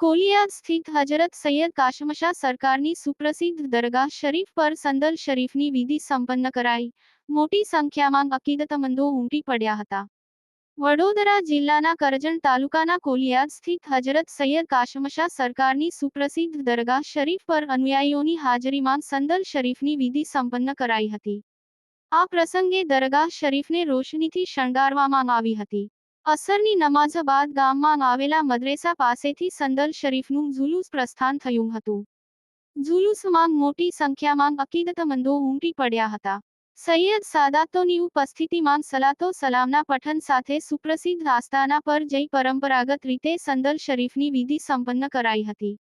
કોલિયાદ સ્થિત હજરત સૈયદ કાશમશા સરકારની સુપ્રસિદ્ધ દરગાહ શરીફ પર સંદલ શરીફની વિધિ સંપન્ન કરાઈ. મોટી સંખ્યામાં અકીદતમંદો ઉમટી પડ્યા હતા. વડોદરા જિલ્લાના કરજણ તાલુકાના કોલિયાદ સ્થિત હજરત સૈયદ કાશમશા સરકારની સુપ્રસિદ્ધ દરગાહ શરીફ પર અનુયાયીઓની હાજરીમાં સંદલ શરીફની વિધિ સંપન્ન કરાઈ હતી. આ પ્રસંગે દરગાહ શરીફને રોશનીથી શણગારવામાં આવી હતી. અસરની નમાઝ બાદ ગામમાં આવેલા મદ્રેસા પાસેથી સંદલ શરીફનું ઝુલુસ પ્રસ્થાન થયું હતું. ઝુલુસમાં મોટી સંખ્યામાં અકીદતમંદો ઉમટી પડ્યા હતા. સૈયદ સાદાતોની ઉપસ્થિતિમાં સલાતો સલામના પઠન સાથે સુપ્રસિદ્ધ આસ્થાના પર જઈ પરંપરાગત રીતે સંદલ શરીફની વિધિ સંપન્ન કરાઈ હતી.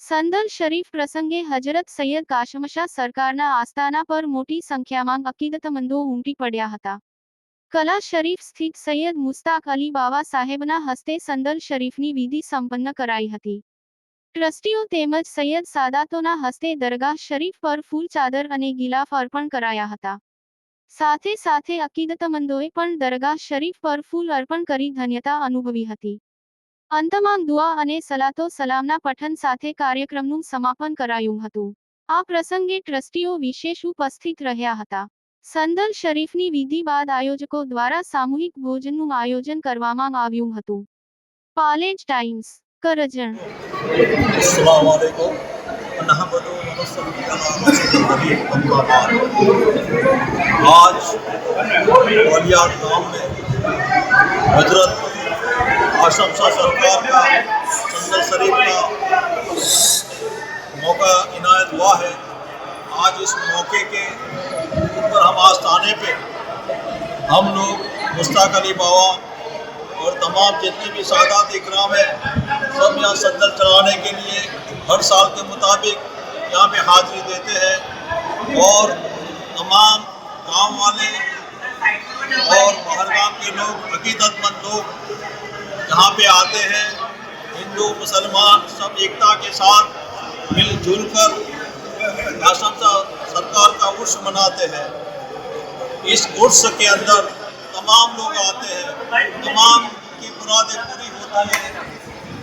સંદલ શરીફ પ્રસંગે હજરત સૈયદ કાશમશા સરકારના આસ્થાના પર મોટી સંખ્યામાં અકીદતમંદો ઉમટી પડ્યા હતા. કલા શરીફ સ્થિત સૈયદ મુસ્તાક અલી બાવા સાહેબના હસ્તે સંદલ શરીફની વિધિ સંપન્ન કરાઈ હતી. ટ્રસ્ટીઓ તેમજ સૈયદ સાદાતોના હસ્તે દરગાહ શરીફ પર ફૂલ ચાદર અને ગિલાફ અર્પણ કરાયા હતા. સાથે સાથે અકીદતમંદોએ પણ દરગાહ શરીફ પર ફૂલ અર્પણ કરી ધન્યતા અનુભવી હતી. અંતમાં દુઆ અને સલાતો સલામના પઠન સાથે કાર્યક્રમનું સમાપન કરાયું હતું. આ પ્રસંગે ટ્રસ્ટીઓ વિશેષ ઉપસ્થિત રહ્યા હતા. સંદલ શરીફની વિધિ બાદ આયોજકો દ્વારા સામૂહિક ભોજનનું આયોજન કરવામાં આવ્યું હતું. પાલેજ ટાઈમ્સ، કરજણ. آج بلیار گاؤں میں حضرت آشم شاہ سرکار کا چندر شریف کا موقع عنایت ہوا ہے آج اس موقع کے اوپر ہم آستانے پہ ہم لوگ مشتاق علی بابا اور تمام جتنے بھی سادات اکرام ہیں، سب یہاں سدل چلانے کے لیے ہر سال کے مطابق یہاں پہ حاضری دیتے ہیں اور تمام گاؤں والے اور باہر گام کے لوگ عقیدت مند لوگ یہاں پہ آتے ہیں۔ ہندو، مسلمان، سب ایکتا کے ساتھ مل جل کر آسام سرکار کا عرس مناتے ہیں۔ اس عرس کے اندر تمام لوگ آتے ہیں۔ تمام کی مرادیں پوری ہوتی ہیں۔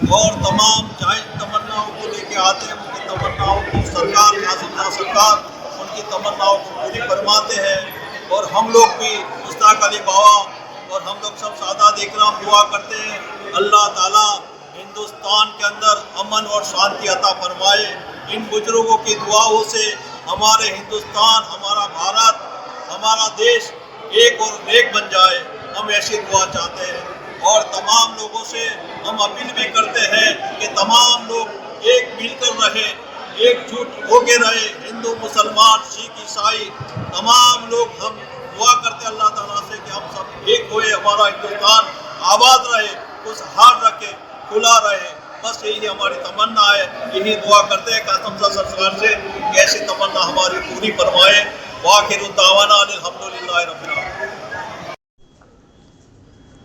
اور تمام جائز تمناؤں کو لے کے آتے ہیں۔ ان کی تمناؤں کو سرکار آسم خان سرکار، ان کی تمناؤں کو پوری فرماتے ہیں۔ اور ہم لوگ بھی مشتاق علی بابا اور ہم لوگ سب سادات اکرام دعا کرتے ہیں۔ اللہ تعالیٰ ہندوستان کے اندر امن اور شانتی عطا فرمائے۔ ان بزرگوں کی دعاؤں سے ہمارے ہندوستان، ہمارا بھارت، ہمارا دیش ایک اور ایک بن جائے۔ ہم ایسی دعا چاہتے ہیں۔ اور تمام لوگوں سے ہم اپیل بھی کرتے ہیں کہ تمام لوگ ایک مل کر رہے ایک جٹ ہو کے رہے۔ ہندو، مسلمان، سکھ، عیسائی، تمام لوگ ہم دعا کرتے اللہ تعالیٰ سے کہ ہم سب ایک ہوئے، ہمارا ہندوستان آباد رہے، خوشحال رکھے، کھلا رہے۔ बस यही हमारी तमन्ना है यही दुआ करते हैं कासम साहब सरकार से कि ऐसी तमन्ना हमारी पूरी फरमाए वाखिर दावाना अल्हम्दुलिल्लाह रब्बिल आलमीन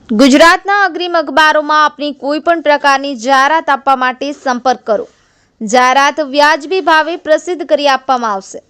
ગુજરાતના અગ્રીમ અખબારોમાં આપની કોઈ પણ પ્રકારની જાહેરાત આપવા માટે સંપર્ક કરો જાહેરાત વ્યાજબી ભાવે પ્રસિદ્ધ કરી આપવામાં આવશે